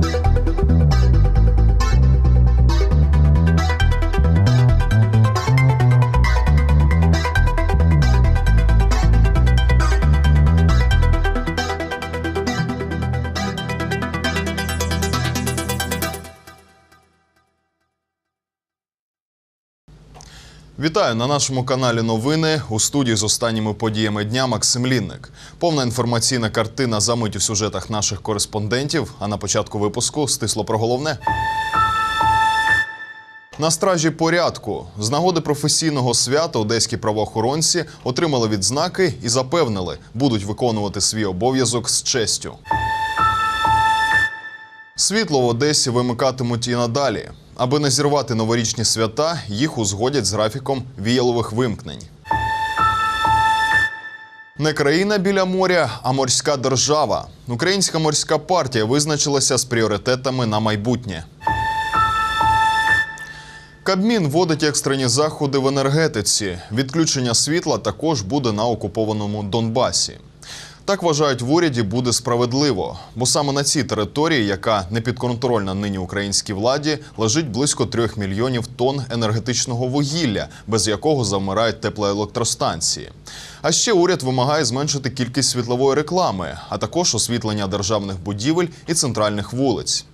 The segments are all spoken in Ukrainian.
thank you Вітаю на нашому каналі Новини у студії з останніми подіями дня Максим Лінник. Повна інформаційна картина замить у сюжетах наших кореспондентів. А на початку випуску стисло про головне. На стражі порядку з нагоди професійного свята одеські правоохоронці отримали відзнаки і запевнили, будуть виконувати свій обов'язок з честю. Світло в Одесі вимикатимуть і надалі. Аби не зірвати новорічні свята, їх узгодять з графіком віялових вимкнень. Не країна біля моря, а морська держава. Українська морська партія визначилася з пріоритетами на майбутнє. Кабмін вводить екстрені заходи в енергетиці. Відключення світла також буде на окупованому Донбасі. Так вважають в уряді буде справедливо, бо саме на цій території, яка не підконтрольна нині українській владі, лежить близько трьох мільйонів тонн енергетичного вугілля, без якого завмирають теплоелектростанції. А ще уряд вимагає зменшити кількість світлової реклами, а також освітлення державних будівель і центральних вулиць.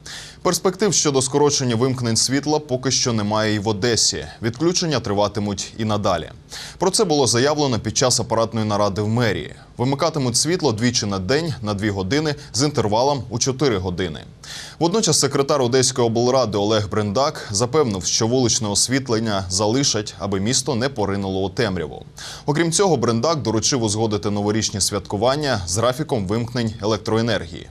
Перспектив щодо скорочення вимкнень світла поки що немає і в Одесі. Відключення триватимуть і надалі. Про це було заявлено під час апаратної наради в мерії. Вимикатимуть світло двічі на день на дві години з інтервалом у 4 години. Водночас секретар Одеської облради Олег Брендак запевнив, що вуличне освітлення залишать, аби місто не поринуло у темряву. Окрім цього, Брендак доручив узгодити новорічні святкування з графіком вимкнень електроенергії.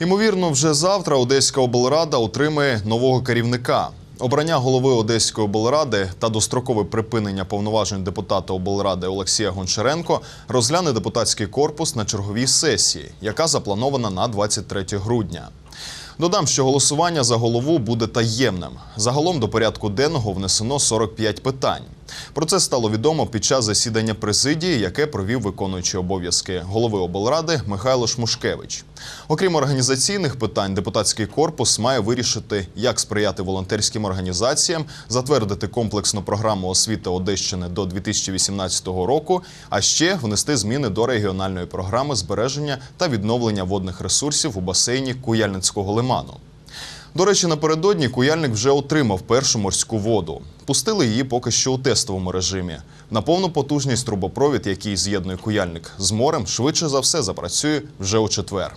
Ймовірно, вже завтра Одеська облрада отримає нового керівника. Обрання голови Одеської облради та дострокове припинення повноважень депутата облради Олексія Гончаренко розгляне депутатський корпус на черговій сесії, яка запланована на 23 грудня. Додам, що голосування за голову буде таємним. Загалом до порядку денного внесено 45 питань. Про це стало відомо під час засідання президії, яке провів виконуючий обов'язки голови облради Михайло Шмушкевич. Окрім організаційних питань, депутатський корпус має вирішити, як сприяти волонтерським організаціям, затвердити комплексну програму освіти Одещини до 2018 року, а ще внести зміни до регіональної програми збереження та відновлення водних ресурсів у басейні Куяльницького лиману. До речі, напередодні Куяльник вже отримав першу морську воду. Пустили її поки що у тестовому режимі. На повну потужність трубопровід, який з'єднує Куяльник з морем, швидше за все запрацює вже у четвер.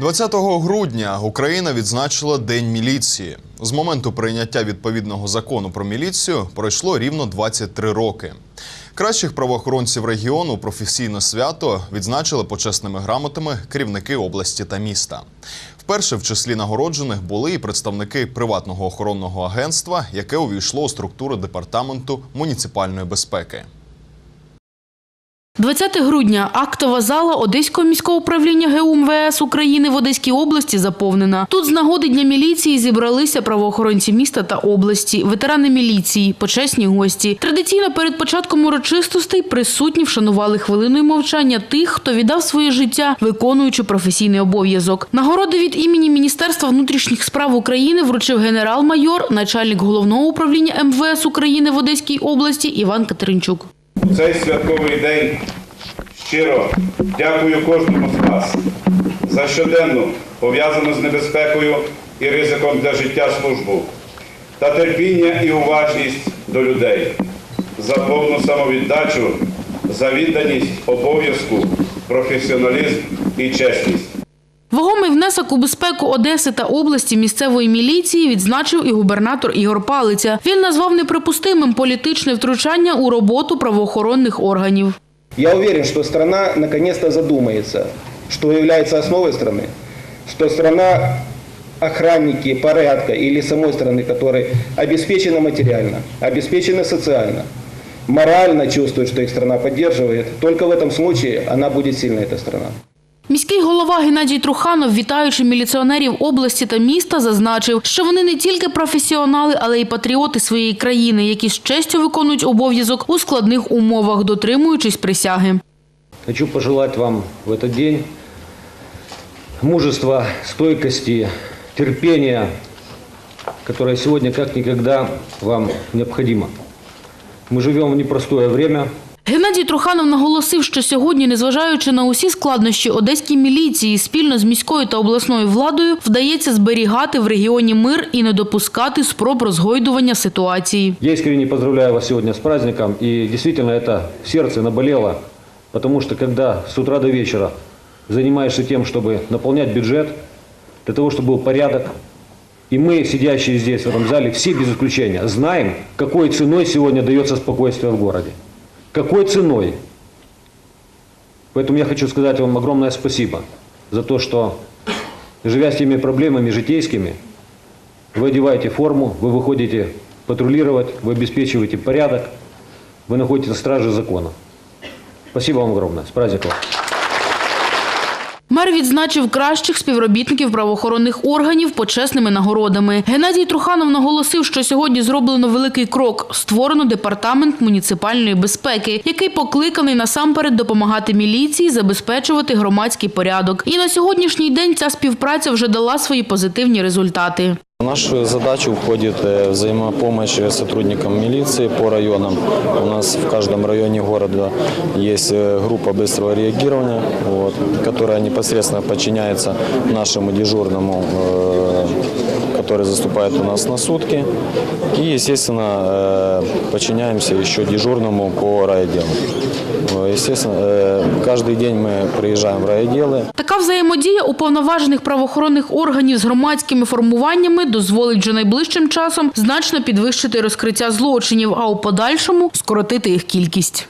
20 грудня Україна відзначила День міліції. З моменту прийняття відповідного закону про міліцію пройшло рівно 23 роки. Кращих правоохоронців регіону професійне свято відзначили почесними грамотами керівники області та міста. Вперше в числі нагороджених були і представники приватного охоронного агентства, яке увійшло у структуру департаменту муніципальної безпеки. 20 грудня актова зала Одеського міського управління ГУ МВС України в Одеській області заповнена. Тут з нагоди Дня міліції зібралися правоохоронці міста та області, ветерани міліції, почесні гості. Традиційно перед початком урочистостей присутні вшанували хвилиною мовчання тих, хто віддав своє життя, виконуючи професійний обов'язок. Нагороди від імені Міністерства внутрішніх справ України вручив генерал-майор, начальник головного управління МВС України в Одеській області Іван Катеринчук. У цей святковий день щиро дякую кожному з вас за щоденну пов'язану з небезпекою і ризиком для життя службу та терпіння і уважність до людей, за повну самовіддачу, за відданість обов'язку, професіоналізм і чесність. Вагомий внесок у безпеку Одеси та області місцевої міліції відзначив і губернатор Ігор Палиця. Він назвав неприпустимим політичне втручання у роботу правоохоронних органів. Я уверен, что страна наконец-то задумается, что является основой страны, что страна охранники порядка или самой страны, которые обеспечены материально, обеспечены социально, морально чувствуют, что их страна поддерживает, только в этом случае она будет сильна, эта страна. Міський голова Геннадій Труханов, вітаючи міліціонерів області та міста, зазначив, що вони не тільки професіонали, але й патріоти своєї країни, які з честю виконують обов'язок у складних умовах, дотримуючись присяги. Хочу пожелать вам в этот день мужества, стойкости, терпения, которое сегодня как никогда вам необходимо. Мы живем в непростое время. Геннадій Труханов наголосив, що сьогодні, незважаючи на усі складнощі, одеській міліції спільно з міською та обласною владою вдається зберігати в регіоні мир і не допускати спроб розгойдування ситуації. Я искренне поздравляю вас сегодня с праздником. И действительно это сердце наболело, потому что когда с утра до вечера занимаешься тем, чтобы наполнять бюджет, для того, чтобы был порядок, и мы, сидящие здесь, в этом зале, все без исключения, знаем, какой ценой сегодня дается спокойствие в городе. Какой ценой? Поэтому я хочу сказать вам огромное спасибо за то, что, живя с теми проблемами житейскими, вы одеваете форму, вы выходите патрулировать, вы обеспечиваете порядок, вы находитесь на страже закона. Спасибо вам огромное. С праздником! Мер відзначив кращих співробітників правоохоронних органів почесними нагородами. Геннадій Труханов наголосив, що сьогодні зроблено великий крок. Створено департамент муніципальної безпеки, який покликаний насамперед допомагати міліції забезпечувати громадський порядок. І на сьогоднішній день ця співпраця вже дала свої позитивні результати В нашу задачу входит э, взаимопомощь сотрудникам милиции по районам. У нас в каждом районе города есть э, группа быстрого реагирования, вот, которая непосредственно подчиняется нашему дежурному, э, который заступает у нас на сутки. И, естественно, э, подчиняемся еще дежурному по райотделу. Э, Естественно, э, каждый день мы приезжаем в райотделы, Така взаємодія уповноважених правоохоронних органів з громадськими формуваннями дозволить вже найближчим часом значно підвищити розкриття злочинів, а у подальшому скоротити їх кількість.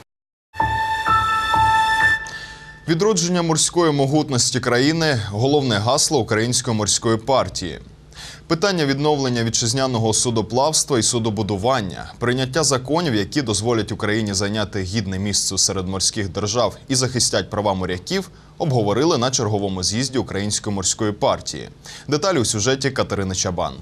Відродження морської могутності країни головне гасло української морської партії. Питання відновлення вітчизняного судоплавства і судобудування, прийняття законів, які дозволять Україні зайняти гідне місце серед морських держав і захистять права моряків, обговорили на черговому з'їзді Української морської партії. Деталі у сюжеті Катерини Чабан.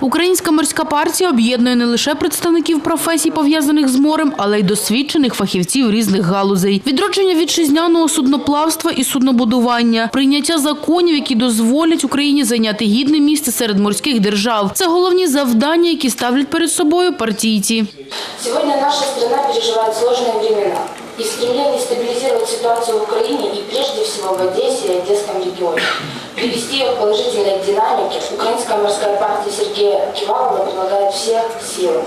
Українська морська партія об'єднує не лише представників професій, пов'язаних з морем, але й досвідчених фахівців різних галузей. Відродження вітчизняного судноплавства і суднобудування, прийняття законів, які дозволять Україні зайняти гідне місце серед морських держав. Це головні завдання, які ставлять перед собою партійці. Сегодня наша страна переживает сложные времена. И в стремлении стабилизировать ситуацию в Украине и прежде всего в Одессе и Одесском регионе, привести ее к положительной динамике, Украинская морская партия Сергея Кивалова прилагает все силы.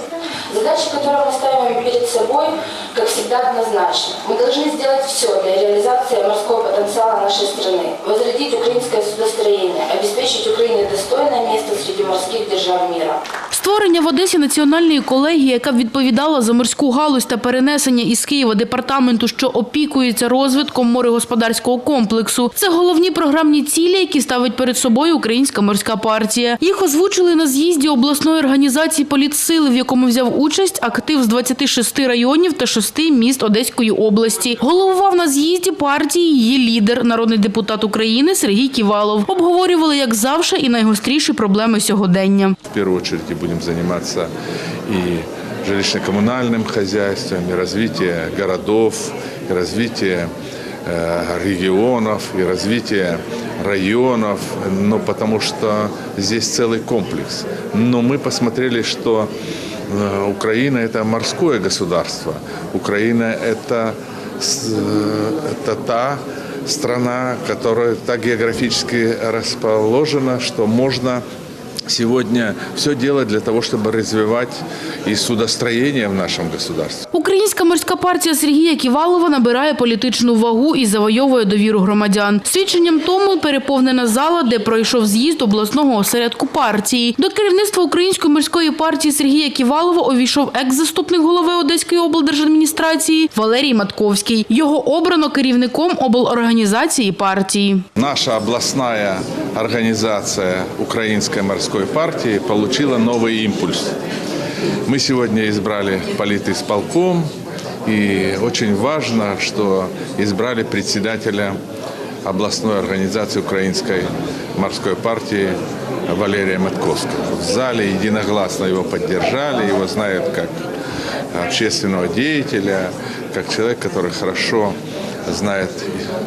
Задачи, которые мы ставим перед собой, как всегда, однозначны. Мы должны сделать все для реализации морского потенциала нашей страны, возродить украинское судостроение, обеспечить Украине достойное место среди морских держав мира. Створення в Одесі національної колегії, яка б відповідала за морську галузь та перенесення із Києва департаменту, що опікується розвитком морегосподарського комплексу. Це головні програмні цілі, які ставить перед собою Українська морська партія. Їх озвучили на з'їзді обласної організації політсили, в якому взяв участь актив з 26 районів та 6 міст Одеської області. Головував на з'їзді партії її лідер, народний депутат України Сергій Ківалов. Обговорювали, як завжди, і найгостріші проблеми сьогодення. В первую очередь и будем заниматься и жилищно-коммунальным хозяйством, и развитие городов, и развитие э, регионов, и развитие районов, ну, потому что здесь целый комплекс. Но мы посмотрели, что э, Украина – это морское государство. Украина – это, э, это та страна, которая так географически расположена, что можно сегодня все делать для того, чтобы развивать и судостроение в нашем государстве. Українська морська партія Сергія Ківалова набирає політичну вагу і завойовує довіру громадян. Свідченням тому переповнена зала, де пройшов з'їзд обласного осередку партії. До керівництва Української морської партії Сергія Ківалова увійшов екс-заступник голови Одеської облдержадміністрації Валерій Матковський. Його обрано керівником облорганізації партії. Наша областная организация Украинской морской партии получила новый импульс. Мы сегодня избрали политисполком, и очень важно, что избрали председателя областной организации Украинской морской партии Валерия Матковского. В зале единогласно его поддержали, его знают как общественного деятеля, как человек, который хорошо знает,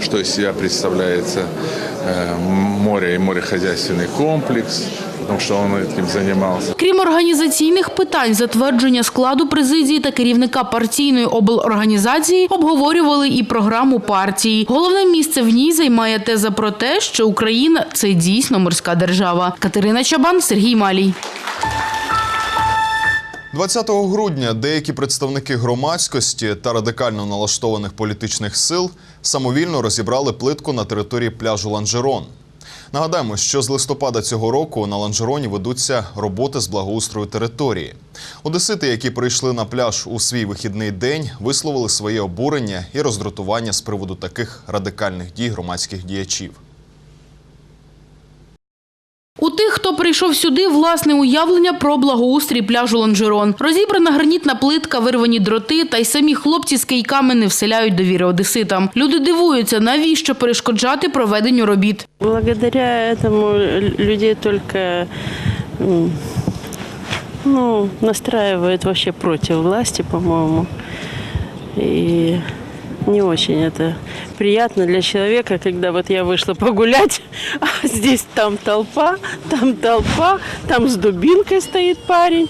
что из себя представляется э, море и морехозяйственный комплекс, потому что он этим занимался. Крім організаційних питань, затвердження складу президії та керівника партійної облорганізації обговорювали і програму партії. Головне місце в ній займає теза про те, що Україна це дійсно морська держава. Катерина Чабан, Сергій Малій. 20 грудня деякі представники громадськості та радикально налаштованих політичних сил самовільно розібрали плитку на території пляжу Ланжерон. Нагадаємо, що з листопада цього року на Ланжероні ведуться роботи з благоустрою території. Одесити, які прийшли на пляж у свій вихідний день, висловили своє обурення і роздратування з приводу таких радикальних дій громадських діячів. У тих, хто прийшов сюди, власне уявлення про благоустрій пляжу Лонжерон. Розібрана гранітна плитка, вирвані дроти, та й самі хлопці з кийками не вселяють довіри одеситам. Люди дивуються, навіщо перешкоджати проведенню робіт. Благодаря этому людей только м, ну, настраивают вообще против власти, по-моему. И не очень это приятно для человека, когда вот я вышла погулять, а здесь там толпа, там толпа, там с дубинкой стоит парень,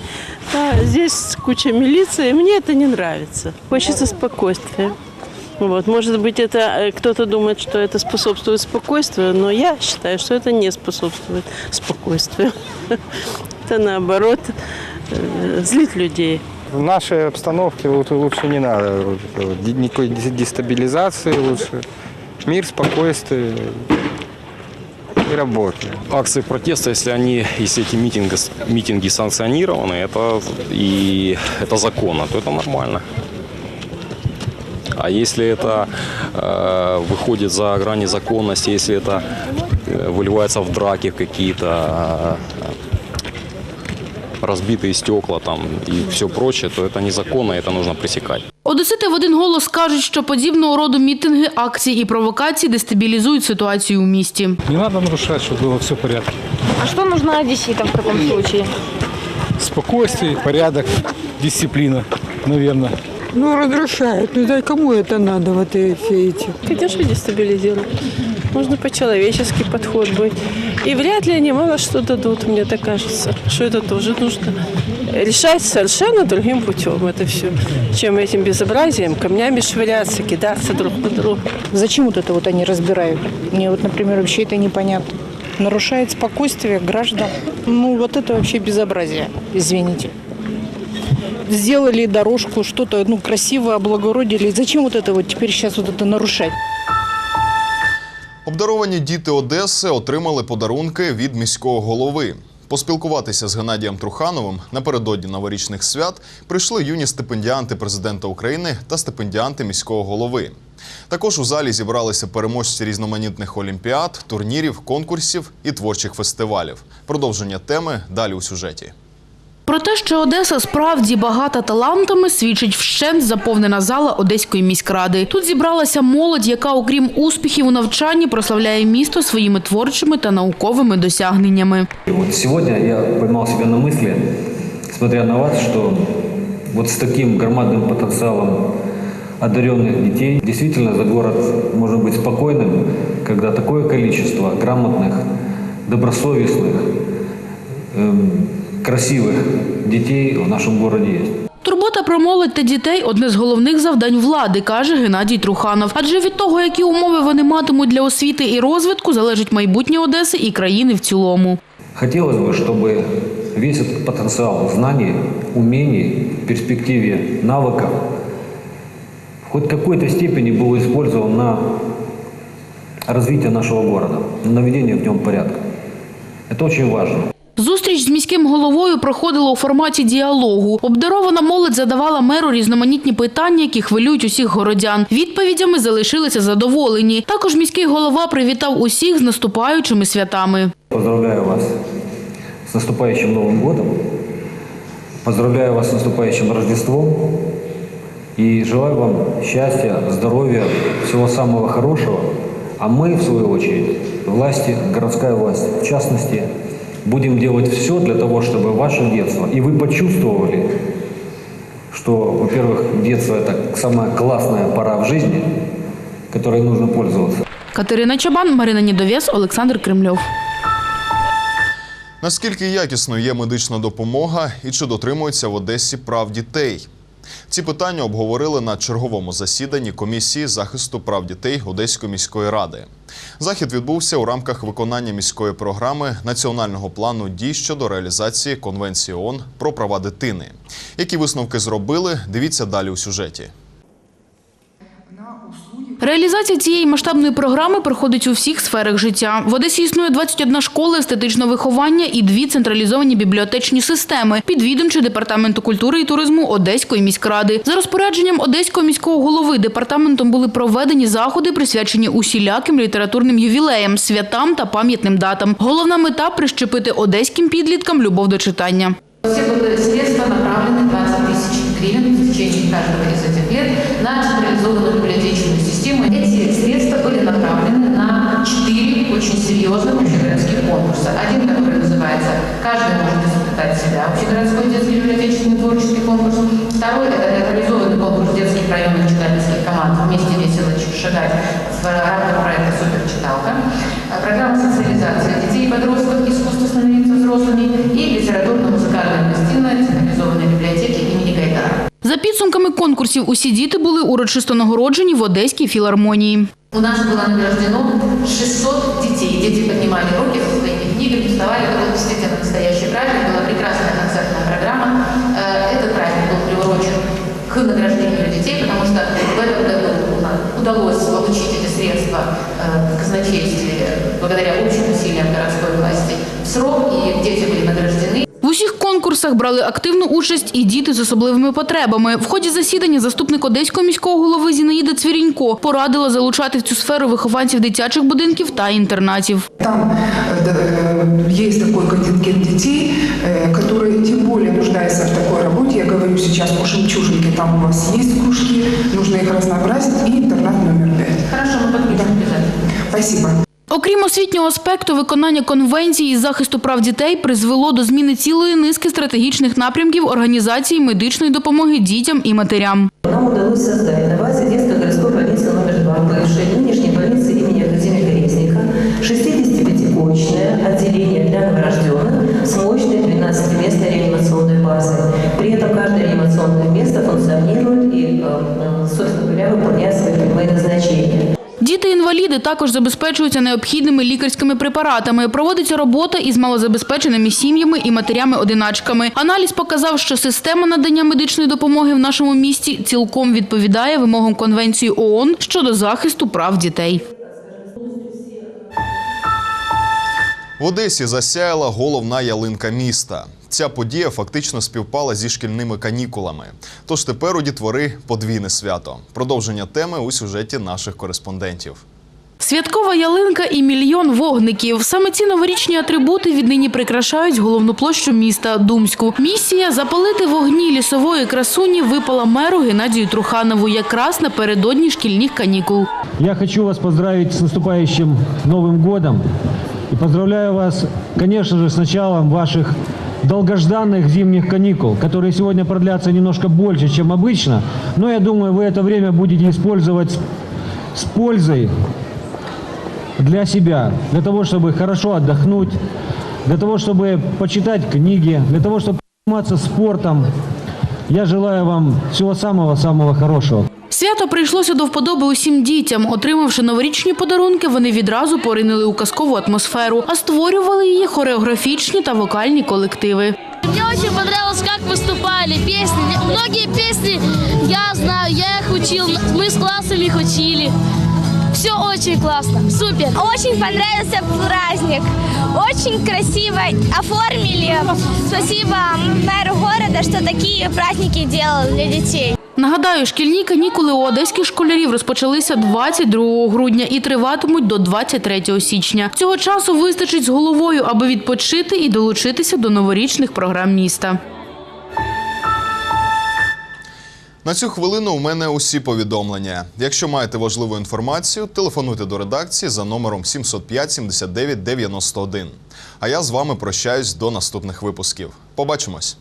а здесь куча милиции. Мне это не нравится. Хочется спокойствия. Вот, может быть, это э, кто-то думает, что это способствует спокойствию, но я считаю, что это не способствует спокойствию. Это наоборот э, злит людей. В нашей обстановке лучше не надо ди- никакой дес- дестабилизации лучше. Мир, спокойствие и работа. акции протеста, если они, если эти митинги, митинги санкционированы, это и это законно, то это нормально. А если это э, выходит за грани законности, если это э, выливается в драки какие-то э, разбитые стекла там и все прочее, то это незаконно, и это нужно пресекать. Одесити в один голос кажуть, що подібного роду мітинги, акції і провокації дестабілізують ситуацію у місті. Не надо нарушать, чтобы было все в порядке. А что нужно одесситам в таком случае? Спокойствие, порядок, дисциплина, наверное. Ну, разрушают. Ну, да кому это надо, вот и все эти? Конечно, дестабилизирует. Можно по-человечески подход быть. И вряд ли они мало что дадут, мне так кажется, что это тоже нужно решать совершенно другим путем это все, чем этим безобразием, камнями швыряться, кидаться друг на друга. Зачем вот это вот они разбирают? Мне вот, например, вообще это непонятно. Нарушает спокойствие граждан. Ну, вот это вообще безобразие, извините. Сделали дорожку, что-то, ну, красиво облагородили. Зачем вот это вот теперь сейчас вот это нарушать? Обдаровані діти Одеси отримали подарунки від міського голови. Поспілкуватися з Геннадієм Трухановим напередодні новорічних свят прийшли юні стипендіанти президента України та стипендіанти міського голови. Також у залі зібралися переможці різноманітних олімпіад, турнірів, конкурсів і творчих фестивалів. Продовження теми далі у сюжеті. Про те, що Одеса справді багата талантами, свідчить вщент заповнена зала Одеської міськради. Тут зібралася молодь, яка, окрім успіхів у навчанні, прославляє місто своїми творчими та науковими досягненнями. И вот сегодня я поймал себя на мысли, смотря на вас, что вот с таким громадным потенциалом одаренных детей, действительно за город можно быть спокойным, когда такое количество грамотных, добросовестных, эм, красивых детей в нашем городе есть. Турбота про молодь та дітей одне з головних завдань влади, каже Геннадій Труханов. Адже від того, які умови вони матимуть для освіти і розвитку, залежить майбутнє Одеси і країни в цілому. Хотелось бы, чтобы весь этот потенциал знаний, умений, в перспективе навыков в хоть какой-то степени был использован на развитие нашего города, на наведение в нем порядка. Это очень важно. Зустріч з міським головою проходила у форматі діалогу. Обдарована молодь задавала меру різноманітні питання, які хвилюють усіх городян. Відповідями залишилися задоволені. Також міський голова привітав усіх з наступаючими святами. Поздравляю вас с наступающим Новым годом. Поздравляю вас с наступающим Рождеством. И желаю вам счастья, здоровья, всего самого хорошего. А мы, в свою очередь, власти, городская власть, в частности, будем делать все для того, чтобы ваше детство, и вы почувствовали, что, во-первых, детство – это самая классная пора в жизни, которой нужно пользоваться. Катерина Чабан, Марина Нідовєс, Олександр Кремльов. Наскільки якісною є медична допомога і чи дотримуються в Одесі прав дітей? Ці питання обговорили на черговому засіданні комісії захисту прав дітей Одеської міської ради. Захід відбувся у рамках виконання міської програми національного плану дій щодо реалізації Конвенції ООН про права дитини. Які висновки зробили? Дивіться далі у сюжеті. Реалізація цієї масштабної програми проходить у всіх сферах життя. В Одесі існує 21 школа естетичного виховання і дві централізовані бібліотечні системи підвідомчі департаменту культури і туризму Одеської міськради. За розпорядженням одеського міського голови департаментом були проведені заходи, присвячені усіляким літературним ювілеям, святам та пам'ятним датам. Головна мета прищепити одеським підліткам любов до читання. Все были средства направлены 20 тысяч гривен в течение каждого из этих лет на серьезных общегородских конкурса. Один, который называется «Каждый может испытать себя» общегородской детский библиотечный творческий конкурс. Второй – это реализованный конкурс детских районных читательских команд «Вместе весело шагать» в рамках проекта «Суперчиталка». А Программа социализации детей и подростков «Искусство становиться взрослыми» и литературно-музыкальная гостиная централизованной библиотеки имени Гайдара. За підсумками конкурсів усі діти були урочисто нагороджені в Одеській філармонії. У нас было награждено 600 детей. Дети поднимали руки со своими книгами, вставали. Это был действительно настоящий праздник. Была прекрасная концертная программа. Э, Этот праздник был приурочен к награждению детей, потому что в этом году удалось получить эти средства э, в казначействе благодаря общим усилиям городской власти в срок, и дети были награждены. В усіх конкурсах брали активну участь і діти з особливими потребами. В ході засідання заступник одеського міського голови Зінаїда Цвірінько порадила залучати в цю сферу вихованців дитячих будинків та інтернатів. Там э, да, э, есть такой контингент детей, э, которые тем более нуждаются в такой работе. Я говорю сейчас по жемчужинке, там у вас есть кружки, нужно их разнообразить, и интернат номер пять. Хорошо, мы подключим обязательно. Спасибо. Окрім освітнього аспекту, виконання конвенції із захисту прав дітей призвело до зміни цілої низки стратегічних напрямків організації медичної допомоги дітям і матерям. Нам удалось создать на базе детской городской больницы номер 2, бывшей нынешней больницы имени академика Резника, 65-коечное отделение для новорожденных с мощной 12-местной реанимационной базой. При этом каждое реанимационное место функционирует и, э, э, собственно говоря, выполняет свои прямые назначения. Діти-інваліди також забезпечуються необхідними лікарськими препаратами. Проводиться робота із малозабезпеченими сім'ями і матерями-одиначками. Аналіз показав, що система надання медичної допомоги в нашому місті цілком відповідає вимогам Конвенції ООН щодо захисту прав дітей. В Одесі засяяла головна ялинка міста. Ця подія фактично співпала зі шкільними канікулами. Тож тепер у дітвори подвійне свято. Продовження теми у сюжеті наших кореспондентів. Святкова ялинка і мільйон вогників. Саме ці новорічні атрибути віднині прикрашають головну площу міста Думську. Місія запалити вогні лісової красуні випала меру Геннадію Труханову якраз напередодні шкільних канікул. Я хочу вас поздравить с наступающим Новым годом. И поздравляю вас, же, с началом ваших долгожданных зимних каникул, которые сегодня продлятся немножко больше, чем обычно. Но я думаю, вы это время будете использовать с, пользой для себя, для того, чтобы хорошо отдохнуть, для того, чтобы почитать книги, для того, чтобы заниматься спортом. Я желаю вам всего самого-самого хорошего. Свято прийшлося до вподоби усім дітям. Отримавши новорічні подарунки, вони відразу поринули у казкову атмосферу, а створювали її хореографічні та вокальні колективи. Мне очень понравилось, как выступали песни. Многие песни я знаю, я их учил, мы с классом их учили. Все очень классно, супер. Очень понравился праздник. Очень красиво оформили. Спасибо мэру города, что такие праздники делал для детей. Нагадаю, шкільні канікули у одеських школярів розпочалися 22 грудня і триватимуть до 23 січня. Цього часу вистачить з головою, аби відпочити і долучитися до новорічних програм міста. На цю хвилину у мене усі повідомлення. Якщо маєте важливу інформацію, телефонуйте до редакції за номером 705 79 91. А я з вами прощаюсь до наступних випусків. Побачимось!